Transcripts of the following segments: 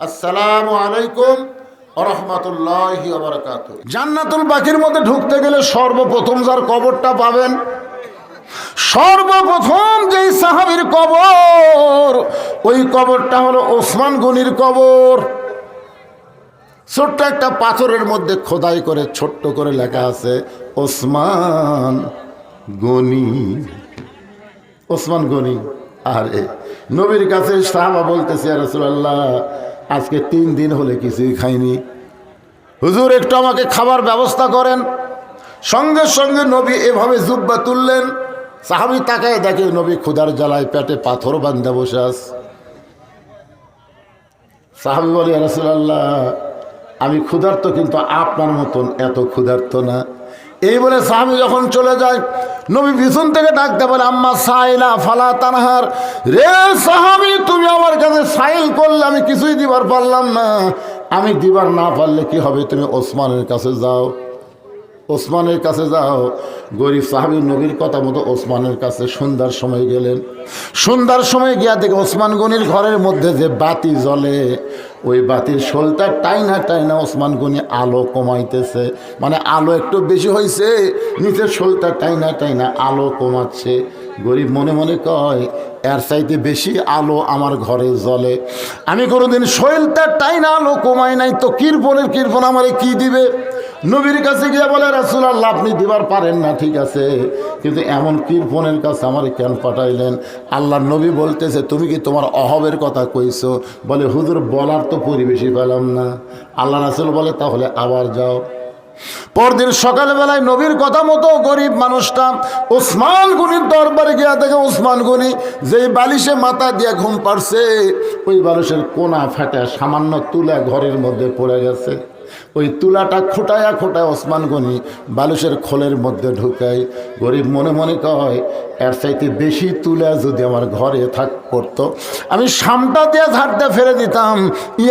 আসসালামু আলাইকুম জান্নাতুল বাকির মধ্যে ঢুকতে গেলে সর্বপ্রথম যার কবরটা পাবেন, সর্বপ্রথম যেই কবর, ওই কবরটা হলো ওসমান কবর। ছোট্ট একটা পাথরের মধ্যে খোদাই করে ছোট্ট করে লেখা আছে, ওসমান গনি। ওসমান গনি, আরে, নবীর কাছে সাহাবা বলতেছে রসুল্লাহ আজকে তিন দিন হলে কিছুই খাইনি। হুজুর, একটু আমাকে খাবার ব্যবস্থা করেন। সঙ্গে সঙ্গে নবী এভাবে জুব্বা তুললেন। সাহাবি তাকায় দেখে নবী ক্ষুধার জ্বালায় পেটে পাথর বান্ধা বসে আস সাহাবি বলি রসুল্লাহ আমি ক্ষুধার্ত কিন্তু আপনার মতন এত ক্ষুধার্ত না। এই বলে সাহাবি যখন চলে যায় নবী পিছন থেকে ডাকতে পারে আম্মা সাইলা ফালা তানহার। রে সাহাবি, তুমি আমার কাছে সাইল করলে আমি কিছুই দিবার পারলাম না। আমি দিবার না পারলে কি হবে? তুমি ওসমানের কাছে যাও। ওসমানের কাছে যাও। গরিব সাহাবি নবীর কথা মতো ওসমানের কাছে সন্ধ্যার সময় গেলেন। সন্ধ্যার সময় গিয়া দেখে ওসমান গনির ঘরের মধ্যে যে বাতি জ্বলে, ওই বাতির শোলটা টাইনা টাইনা ওসমান গনি আলো কমাইতেছে। মানে আলো একটু বেশি হয়েছে নিচের শোলটা টাইনা টাইনা আলো কমাচ্ছে। গরিব মনে মনে কয়, এর চাইতে বেশি আলো আমার ঘরে জ্বলে। আমি কোনোদিন শৈলটা টাইনা আলো কমাই নাই তো কীর্পনের, কীর্পন আমারে কি দিবে? নবীর কাছে গিয়ে বলে রাসুল আল্লাহ আপনি দিবার পারেন না, ঠিক আছে। কিন্তু এমন কীর্পনের কাছে আমার কেন পাঠাইলেন? আল্লাহ নবী বলতেছে, তুমি কি তোমার অহবের কথা কইছো? বলে, হুজুর, বলার তো পরিবেশই পেলাম না। আল্লাহ রাসুল বলে, তাহলে আবার যাও। পরদিন সকালবেলায় নবীর কথা মতো গরিব মানুষটা ওসমান গনির দরবারে গিয়া দেখে, ওসমান গনি, যেই বালিশে মাথা দিয়ে ঘুম পাড়ছে, ওই বালিশের কোনা ফাটা সামান্য তুলে ঘরের মধ্যে পড়ে গেছে। ওই তুলাটা খোটায়া খোটায় ওসমান গনি বালুসের খোলের মধ্যে ঢুকায়। গরিব মনে মনে কয়, এর চাইতে বেশি তুলা যদি আমার ঘরে থাক পড়তো, আমি সামটা দিয়ে ঝাড়তে ফেলে দিতাম।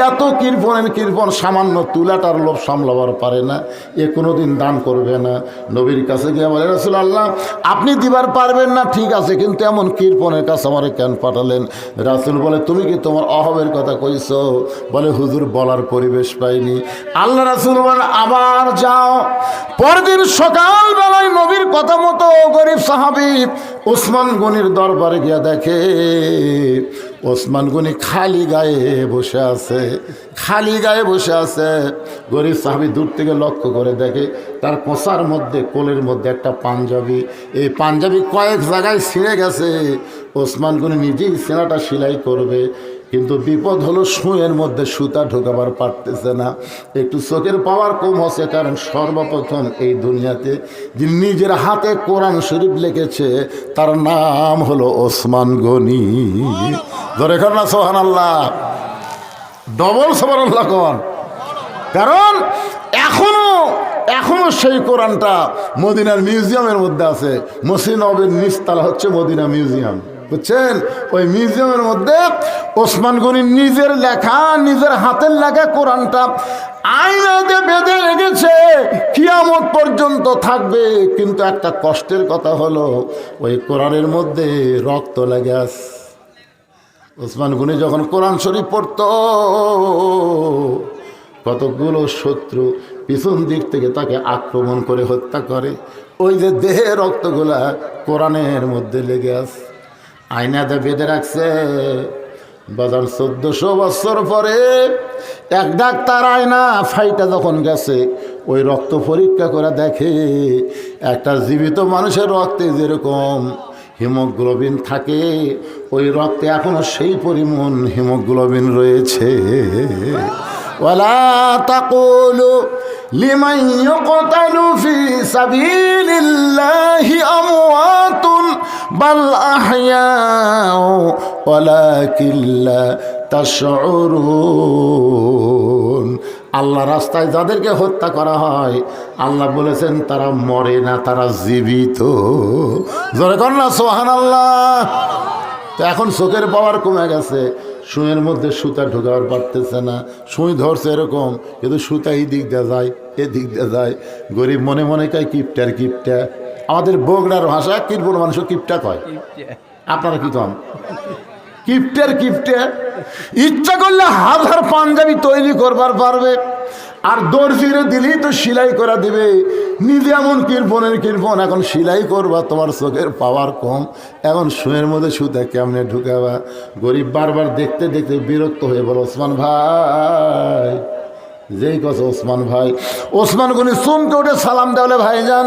এত কীর্পনের কীর্পন সামান্য তুলাটার লোভ সামলাবার পারে না। এ কোনো দিন দান করবে না। নবীর কাছে গিয়ে বলে রসুল আল্লাহ আপনি দিবার পারবেন না, ঠিক আছে, কিন্তু এমন কীর্পনের কাছে আমার কেন পাঠালেন? রাসুল বলে, তুমি কি তোমার অহবের কথা কইছো? বলে, হুজুর বলার পরিবেশ পাইনি। আল্লাহ রাসুল বলে আবার যাও। পরদিন সকালবেলায় নবীর কথা মতো গরিব সাহাবি ওসমান গনির দরবারে গিয়া দেখে, ওসমান গনি খালি গায়ে বসে আছে, খালি গায়ে বসে আছে। গরিব সাহাবি দূর থেকে লক্ষ্য করে দেখে, তার কোষার মধ্যে, কোলের মধ্যে একটা পাঞ্জাবি। এই পাঞ্জাবি কয়েক জায়গায় ছিঁড়ে গেছে। ওসমান গনি নিজেই সেনাটা সেলাই করবে। কিন্তু বিপদ হলো সুঁয়ের মধ্যে সুতা ঢোকাবার পারতেছে না। একটু চোখের পাওয়ার কম হচ্ছে, কারণ সর্বপ্রথম এই দুনিয়াতে যে নিজের হাতে কোরআন শরীফ লিখেছে, তার নাম হলো ওসমান গনি। ধরে কর না সোহান আল্লাহ ডবল সোহান আল্লাহ কন কারণ এখনও এখনও সেই কোরআনটা মদিনার মিউজিয়ামের মধ্যে আছে। মসিনবের নিচতলা হচ্ছে মদিনা মিউজিয়াম। বুঝছেন? ওই মিউজিয়ামের মধ্যে ওসমান গনির নিজের লেখা, নিজের হাতের লেখা কোরআনটা আইনাতে বেঁধে রেখেছে, কিয়ামত পর্যন্ত থাকবে। কিন্তু একটা কষ্টের কথা হলো, ওই কোরআনের মধ্যে রক্ত লেগে আস ওসমান গনি যখন কোরআন শরীফ পড়তো, কতগুলো শত্রু পিছন দিক থেকে তাকে আক্রমণ করে হত্যা করে। ওই যে দেহে রক্তগুলা কোরআনের মধ্যে লেগে আস আয়নাতে বেঁধে রাখছে। বাজার চোদ্দশো বছর পরে এক ডাক্তার আয়না ফাইটা যখন গেছে, ওই রক্ত পরীক্ষা করে দেখে একটা জীবিত মানুষের রক্তে যেরকম হিমোগ্লোবিন থাকে, ওই রক্তে এখনও সেই পরিমাণ হিমোগ্লোবিন রয়েছে। ওলা তাকুলু لمن يقتل في سبيل الله أموات بل أحياء ولكن لا تشعرون আল্লাহ রাস্তায় যাদেরকে হত্যা করা হয় আল্লাহ বলেছেন তারা মরে না তারা জীবিত জোরে কর না সোহান আল্লাহ তো এখন চোখের পাওয়ার কমে গেছে সুঁয়ের মধ্যে সুতা ঢোকাবার পারতেছে না। সুই ধরছে এরকম, কিন্তু সুতা এই দিক দিয়ে যায় এ দিক দিয়ে যায়। গরিব মনে মনে কয়, কিপটার, কিপটা। আমাদের বগড়ার ভাষা কিরপুর মানুষ কিপটা কয়। আপনারা কি কম কিপটার, কিপ্টে। ইচ্ছা করলে হাজার পাঞ্জাবি তৈরি করবার পারবে। আর দর্জিরে দিলেই তো সেলাই করা দিবে। নিজে এমন কৃপনের কৃপন এখন সেলাই করবা, তোমার চোখের পাওয়ার কম। এখন শুয়ের মধ্যে শুতে কেমনে ঢুকাবা? গরিব বারবার দেখতে দেখতে বিরক্ত হয়ে বলো, ওসমান ভাই যেই কথা ওসমান ভাই, ওসমান গনি চমকে উঠে সালাম দেওয়ালে ভাই যান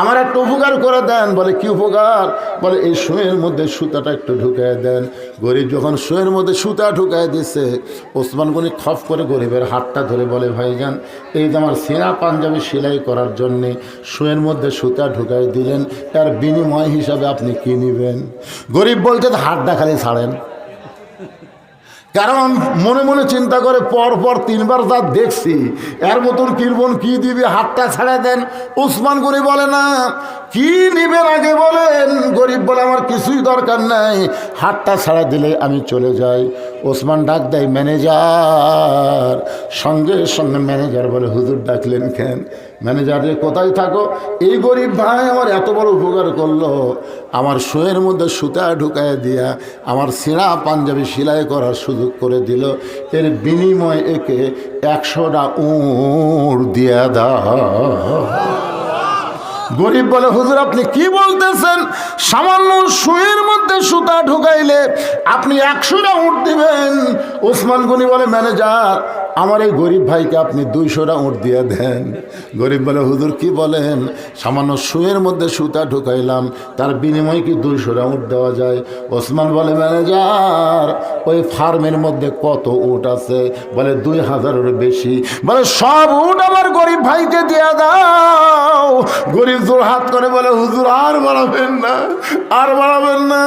আমার একটা উপকার করে দেন। বলে, কি উপকার? বলে, এই শুয়ের মধ্যে সুতাটা একটু ঢুকায় দেন। গরিব যখন শুয়ের মধ্যে সুতা ঢুকায় দিছে, ওসমান গনি খপ করে গরিবের হাতটা ধরে বলে ভাই যান এই যে আমার সেনা পাঞ্জাবি সেলাই করার জন্যে শুয়ের মধ্যে সুতা ঢুকায় দিলেন, তার বিনিময় হিসাবে আপনি কি নেবেন? গরিব বলতে হাতটা খালি ছাড়েন। কারণ মনে মনে চিন্তা করে পর পর তিনবার যা দেখছি, এর মতন কিরবন কি দিবি, হাতটা ছাড়া দেন। উসমান করে বলে না কি নিবেন আগে বলেন? গরিব বলে আমার কিছুই দরকার নাই। হাতটা ছাড়া দিলে আমি চলে যাই। ওসমান ডাক দেয়, ম্যানেজার। সঙ্গে সঙ্গে ম্যানেজার বলে, হুজুর ডাকলেন কেন? ম্যানেজার রে, কোথায় থাকো? এই গরিব ভাই আমার এত বড় উপকার করল। আমার শোয়ের মধ্যে সুতা ঢুকায় দিয়া আমার সিরা পাঞ্জাবি সেলাই করার সুযোগ করে দিল। এর বিনিময়ে একে একশোটা উঁড় দিয়া দাও। গরিব বলে, হুজুর, আপনি কি বলতেছেন? সামান্য সুয়ের মধ্যে সুতা ঢুকাইলে আপনি একশোটা উঠ দিবেন। ওসমান গনি বলে, ম্যানেজার আমার এই গরিব ভাইকে আপনি দুইশোটা উঠ দিয়ে দেন। গরিব বলে, হুজুর কি বলেন? সামান্য সুয়ের মধ্যে সুতা ঢুকাইলাম, তার বিনিময়ে কি দুইশোটা উঠ দেওয়া যায়? ওসমান বলে, ম্যানেজার, ওই ফার্মের মধ্যে কত উট আছে? বলে, দুই হাজারের বেশি। বলে, সব উট আমার গরিব ভাইকে দিয়ে দাও। গরিব জোর হাত করে বলে, হুজুর, আর বাড়াবেন না, আর বাড়াবেন না।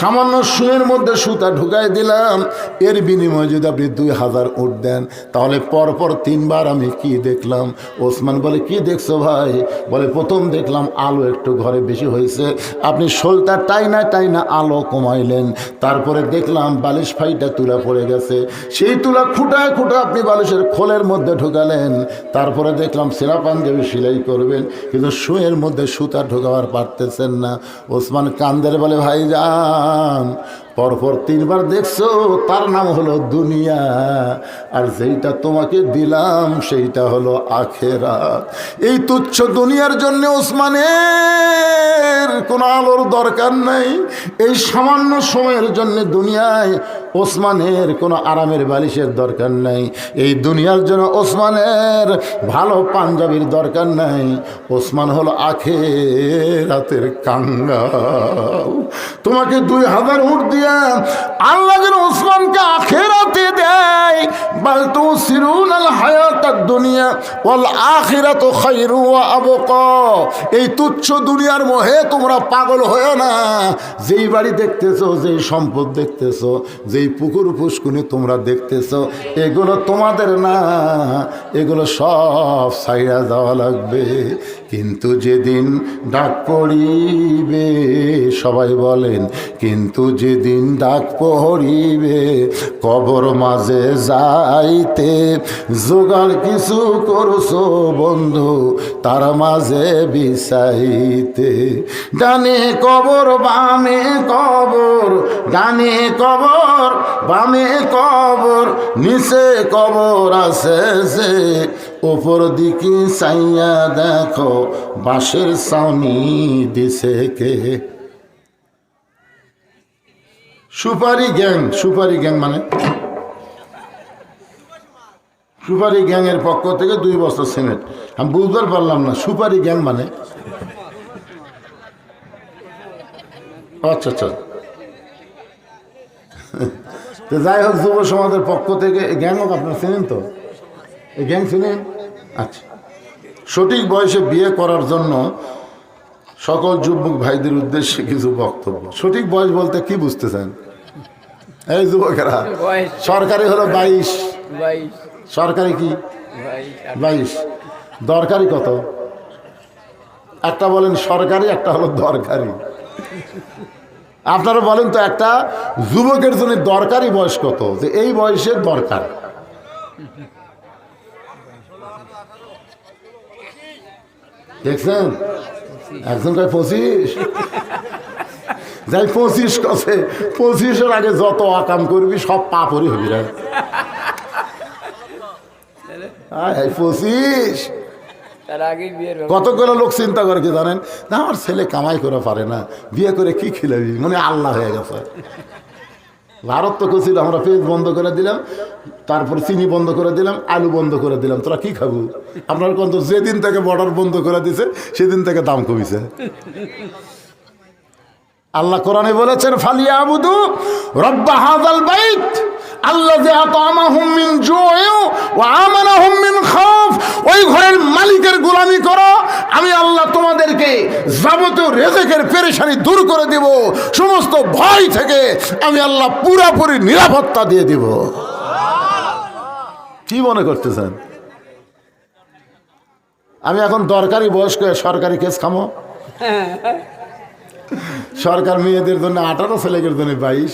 সামান্য সুয়ের মধ্যে সুতা ঢুকাই দিলাম। এর বিনিময়ে যদি আপনি দুই হাজার উঠ দেন তাহলে পরপর তিনবার আমি কি দেখলাম? ওসমান বলে, কি দেখছ ভাই? বলে, প্রথম দেখলাম আলো একটু ঘরে বেশি হয়েছে। আপনি শোলটা টাইনা টাইনা আলো কমাইলেন। তারপরে দেখলাম বালিশ ফাইটা তুলা পড়ে গেছে। সেই তুলা খুঁটায় খুঁটা আপনি বালিশের খোলের মধ্যে ঢুকালেন। তারপরে দেখলাম সেরা পাঞ্জাবি সেলাই করবেন, কিন্তু শুয়ের মধ্যে সুতা ঢোকাবার পারতেছেন না। ওসমান কান্দের বলে ভাই যান পরপর তিনবার দেখছ, তার নাম হলো দুনিয়া। আর যেইটা তোমাকে দিলাম, সেইটা হলো আখেরা এই তুচ্ছ দুনিয়ার জন্য ওসমানের কোনো আলোর দরকার নাই। এই সামান্য সময়ের জন্য দুনিয়ায় ওসমানের কোনো আরামের বালিশের দরকার নাই। এই দুনিয়ার জন্য ওসমানের ভালো পাঞ্জাবির দরকার নাই। ওসমান হলো আখে রাতের কাঙ্গাল। তোমাকে দুই হাজার উঠ দিয়া আল্লাহ যেন ওসমানকে আখেরাতে দেয়। বাল তো সিরুন আল হায়াত দুনিয়া ওয়াল আখিরাত ওয়া আবকা। এই তুচ্ছ দুনিয়ার মোহে তোমরা পাগল হয়েও না। যেই বাড়ি দেখতেছো, যেই সম্পদ দেখতেছো, যেই পুকুর পুষ্কুনি তোমরা দেখতেছো, এগুলো তোমাদের না। এগুলো সব সাইরা যাওয়া লাগবে। কিন্তু যেদিন ডাক পড়িবে, সবাই বলেন কিন্তু যেদিন ডাক পড়িবে কবর মাঝে যাইতে জোগাড় কিছু করছ বন্ধু, তার মাঝে বিছাইতে। ডানে কবর, বামে কবর, ডানে কবর, বামে কবর, নিচে কবর আছে যে, ওপর দিকে চাইয়া দেখো, বাঁশের সাউনি দিছে কে। সুপারি গ্যাং সুপারি গ্যাং মানে? সুপারি গ্যাংয়ের পক্ষ থেকে দুই বছর সিমেন্ট আমি বুঝতে পারলাম না, সুপারি গ্যাং মানে? আচ্ছা আচ্ছা। তো যাই হোক, যুব সমাজের পক্ষ থেকে গ্যাং হোক, আপনার চেনেন তো? এই গ্যাং চেনেন? আচ্ছা। সঠিক বয়সে বিয়ে করার জন্য সকল যুবক ভাইদের উদ্দেশ্যে কিছু বক্তব্য। সঠিক বয়স বলতে কি বুঝতেছেন? এই যুবকেরা, সরকারি হলো বাইশ। সরকারি কি? বাইশ। দরকারি কত? একটা বলেন সরকারি, একটা হলো দরকারি। আপনারা বলেন তো একটা যুবকের জন্য দরকারি বয়স কত? যে এই বয়সে দরকার। দেখছেন? একজন কয় পঁচিশ? যাই পঁচিশ কছে পঁচিশের আগে যত আকাম করবি সব পাপড়ই হবি রে। পঁচিশ। কতগুলো লোক চিন্তা করে কি জানেন? না আমার ছেলে কামাই করে পারে না। বিয়ে করে কি খিলাবি? মানে আল্লাহ হয়ে গেছে। ভারত তো কছিল আমরা পেঁয়াজ বন্ধ করে দিলাম তারপরে চিনি বন্ধ করে দিলাম আলু বন্ধ করে দিলাম। তোরা কি খাব? আপনার কোন যেদিন থেকে বর্ডার বন্ধ করে দিছে সেদিন থেকে দাম কমিছে। আল্লাহ কোরআনে বলেছেন ফালিয়া আবুদু রব্বা হাজাল বাইত, আল্লাযী আতামাহুম মিন জু'ইন ওয়া আমানাহুম মিন খাউফ। ওই ঘরের মালিকের গোলামি করো, আমি আল্লাহ তোমাদেরকে যাবতীয় রিজিকের পেরেশানি দূর করে দিব, সমস্ত ভয় থেকে আমি আল্লাহ পুরোপুরি নিরাপত্তা দিয়ে দিব। কি মনে করতেছেন? আমি এখন দরকারি বয়স্ক, সরকারি কেস খামো? সরকার মেয়েদের জন্য আঠারো, ছেলেদের জন্য বাইশ।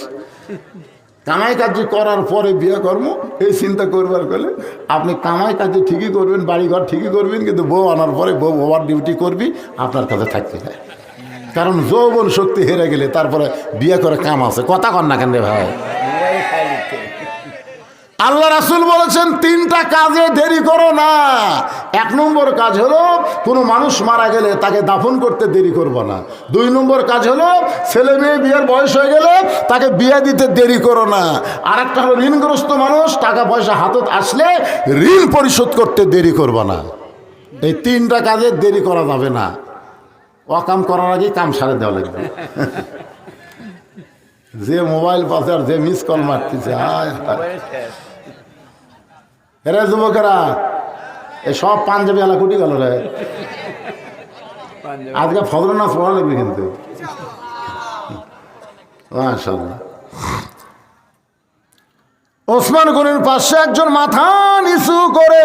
কামাই কাজ করার পরে বিয়ে কর্ম এই চিন্তা করবার গেলে আপনি কামাই কাজে ঠিকই করবেন, বাড়িঘর ঠিকই করবেন, কিন্তু বউ আনার পরে বউ ওভার ডিউটি করবি, আপনার কাছে থাকতে হয়। কারণ যৌবন শক্তি হেরে গেলে তারপরে বিয়ে করে কাম আছে। কথা কন না কেন রে ভাই? আল্লাহ রাসুল বলেছেন, তিনটা কাজে দেরি করো না। নম্বর কাজ হলো কোনো মানুষ মারা গেলে তাকে দাফন করতে দেরি করব না। দুই নম্বর কাজ হলো ছেলে মেয়ে বিয়ের বয়স হয়ে গেলে তাকে বিয়ে দিতে দেরি করো না। আর একটা হলো ঋণগ্রস্ত মানুষ টাকা পয়সা হাতত আসলে ঋণ পরিশোধ করতে দেরি করব না। এই তিনটা কাজে দেরি করা যাবে না। অকাম করার আগে কাম সারে দেওয়া লাগবে। যে মোবাইল পাশে আর যে মিস কল মারতেছে হায় হায়। মোবাইল শেষ। রে যুবকেরা এই সব পাঞ্জাবি আলা কুটি গেল রে। আজকে ফজর নাচ পড়া লাগবে কিন্তু। ওসমান গনির পাশে একজন মাথা নিচু করে